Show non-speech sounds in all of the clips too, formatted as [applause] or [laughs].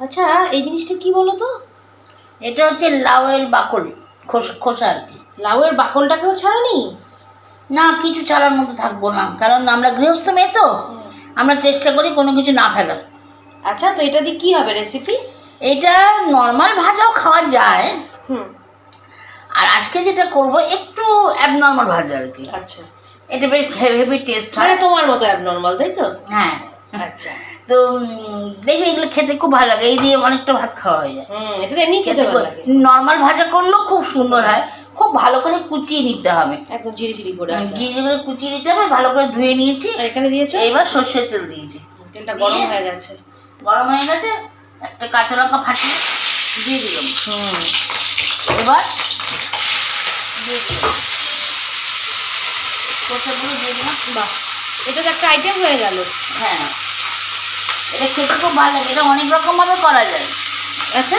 আচ্ছা এই জিনিসটা কি বলো তো? এটা হচ্ছে লাউয়ের বাকল খোসা খোসা আর কি। লাউয়ের বাকলটাকেও ছাড়ানি? না কিছু চালার মতো থাকব না কারণ আমরা গৃহস্থ মেয়ে তো। আমরা চেষ্টা করি কোনো কিছু না ফেলার। আচ্ছা তো এটা দিয়ে কি হবে রেসিপি এটা নর্মাল ভাজাও খাওয়া যায়। হুম। আর আজকে যেটা করব একটু অ্যাবনর্মাল ভাজা আর কি। আচ্ছা। এটা বেশ হেভি টেস্ট মানে হয়। তোমার মতো অ্যাবনর্মাল তাই তো? হ্যাঁ। আচ্ছা। তো দেখবি এগুলো খেতে খুব ভালো লাগে এই দিয়ে অনেকটা ভাত খাওয়া হয়ে যায়। এটা এমনি খেতে ভালো লাগে। নর্মাল ভাজা করলেও খুব সুন্দর হয় খুব ভালো করে কুচিয়ে নিতে হবে। একদম ঝিরি ঝিরি করে আছে গিয়ে যেগুলো কুচিয়ে নিতে হবে ভালো করে ধুয়ে নিয়েছি। আর এখানে দিয়েছ? এবার সর্ষের তেল দিয়েছি। তেলটা গরম হয়ে গেছে। গরম হয়ে গেছে একটা কাঁচা লঙ্কা ফাটিয়ে দিয়ে দিলাম। হুম। এবার দিয়ে দিলাম। সর্ষেগুলো দিয়ে দিলাম। বাহ। এটা তো একটা আইটেম হয়ে গেল। হ্যাঁ। এটা খেতে খুব ভালো লাগে। এটা অনেক রকমভাবে করা যায়। আচ্ছা।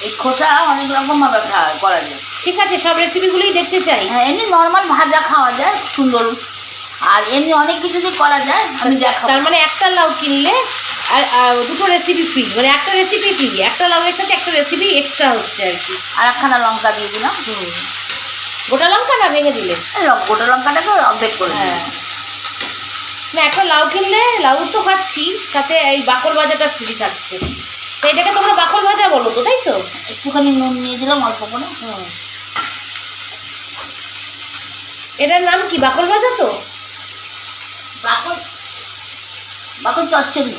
এই খোসা অনেক রকমভাবে খাওয়া করা যায়। ঠিক আছে সব রেসিপিগুলোই দেখতে চাই। হ্যাঁ এমনি নর্মাল ভাজা খাওয়া যায় সুন্দর। আর এমনি অনেক কিছু দিয়ে করা যায় আমি দেখাবো। তার মানে একটা লাউ কিনলে আর দুটো রেসিপি ফ্রি মানে একটা রেসিপি ফ্রি একটা লাউয়ের সাথে একটা রেসিপি এক্সট্রা হচ্ছে আর কি। আর একখানা লঙ্কা দিয়ে দিলাম। গোটা লঙ্কা না ভেঙে দিলে? গোটা লঙ্কাটাকে অর্ধেক করে হ্যাঁ। না একটা লাউ কিনলে লাউ তো খাচ্ছি সাথে এই বাকল ভাজাটা ফ্রি থাকছে। তো এটাকে তোমরা বাকল ভাজা বলো তো তাই তো? একটুখানি নুন নিয়ে দিলাম অল্প করে। হুম। এটার নাম কি বাকল ভাজা তো? বাকল বাকল চচ্চড়ি।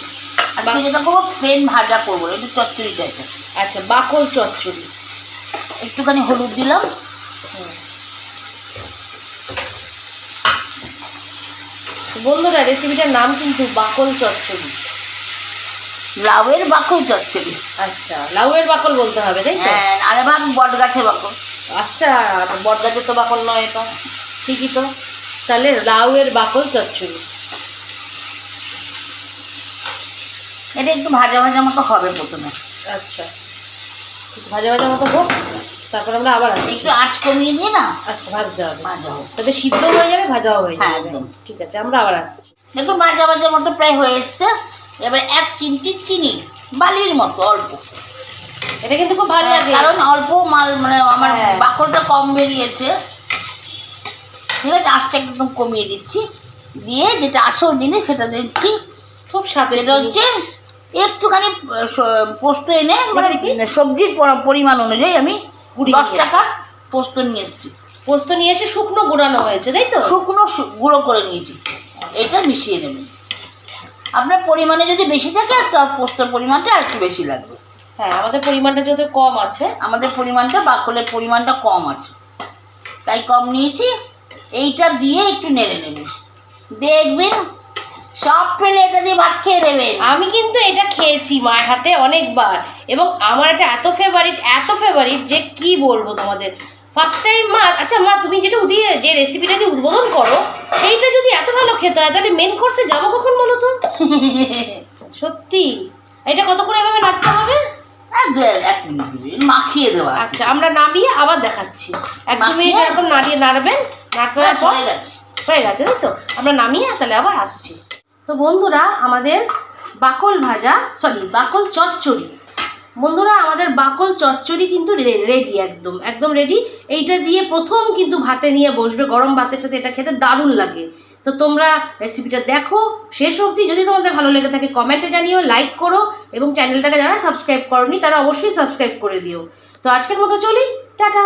আজকে যেটা করব প্লেন ভাজা করব একটু চচ্চড়ি টাইপের আচ্ছা বাকল চচ্চড়ি। একটুখানি হলুদ দিলাম। তো বন্ধুরা রেসিপিটার নাম কিন্তু বাকল চচ্চড়ি। লাউয়ের বাকল চচ্চড়ি। আচ্ছা লাউয়ের বাকল বলতে হবে তাই তো? হ্যাঁ আরে ভাব বট গাছের বাকল। আচ্ছা বট গাছের তো বাকল নয় এটা। ঠিকই তো। তাহলে লাউয়ের বাকল চচ্চড়ি। এটা একটু ভাজা ভাজা মতো হবে প্রথমে। আচ্ছা ভাজা ভাজা মতো হোক। তারপর আমরা আবার একটু আঁচ কমিয়ে দিয়ে না? আচ্ছা ভাজতে হবে। ভাজা হোক তাতে সিদ্ধ হয়ে যাবে ভাজাও হয়ে হ্যাঁ, যাবে একদম। ঠিক আছে আমরা আবার আসছি। দেখুন ভাজা ভাজার মতো প্রায় হয়ে এসছে। এবার এক চিমটি চিনি বালির মতো অল্প। এটা কিন্তু খুব ভালো লাগে। কারণ অল্প মাল মানে আমার হ্যাঁ। বাকলটা কম বেরিয়েছে। ঠিক আছে আঁচটা একদম কমিয়ে দিচ্ছি। দিয়ে যেটা আসল জিনিস সেটা দিচ্ছি। খুব স্বাদের এটা হচ্ছে একটুখানি পোস্ত এনে মানে। সবজির পরিমাণ অনুযায়ী আমি কুড়ি দশ টাকা পোস্ত নিয়ে এসেছি। পোস্ত নিয়ে এসে শুকনো গুঁড়ানো হয়েছে তাই তো? শুকনো গুঁড়ো করে নিয়েছি। এটা মিশিয়ে নেবেন আপনার পরিমাণে যদি বেশি থাকে তার পোস্তর পরিমাণটা আর একটু বেশি লাগবে। হ্যাঁ আমাদের পরিমাণটা যত কম আছে। আমাদের পরিমাণটা বাকলের পরিমাণটা কম আছে। তাই কম নিয়েছি। এইটা দিয়ে একটু নেড়ে নেবেন দেখবেন সব ফেলে এটা দিয়ে ভাত খেয়ে নেবেন। আমি কিন্তু এটা খেয়েছি মায়ের হাতে অনেকবার। এবং আমার এটা এত ফেভারিট এত ফেভারিট যে কি বলব তোমাদের? ফার্স্ট টাইম মা আচ্ছা মা তুমি যেটা দিয়ে যে রেসিপিটা দিয়ে উদ্বোধন করো সেইটা যদি এত ভালো খেতে হয় তাহলে মেন কোর্সে যাব কখন বলো তো? [laughs] সত্যি? এটা কত করে এভাবে নাড়তে হবে? মাখিয়ে দেওয়া আচ্ছা আমরা নামিয়ে আবার দেখাচ্ছি। এক দু? মিনিট এরকম নাড়িয়ে নাড়বেন। নাড়তে হয়ে গেছে। হয়ে গেছে তাই তো? আমরা নামিয়ে তাহলে আবার আসছি। তো বন্ধুরা, আমাদের বাকল ভাজা সরি বাকল চচ্চড়ি। বন্ধুরা, আমাদের বাকল চচ্চড়ি কিন্তু রেডি একদম একদম রেডি এইটা দিয়ে প্রথম কিন্তু ভাতে নিয়ে বসবে, গরম ভাতের সাথে এটা খেতে দারুণ লাগে। তো তোমরা রেসিপিটা দেখো, শেষ অবধি যদি তোমাদের ভালো লেগে থাকে কমেন্টে জানিও লাইক করো, এবং চ্যানেলটাকে যারা সাবস্ক্রাইব করনি, তারা অবশ্যই সাবস্ক্রাইব করে দিও। তো আজকের মতো চলি, টাটা!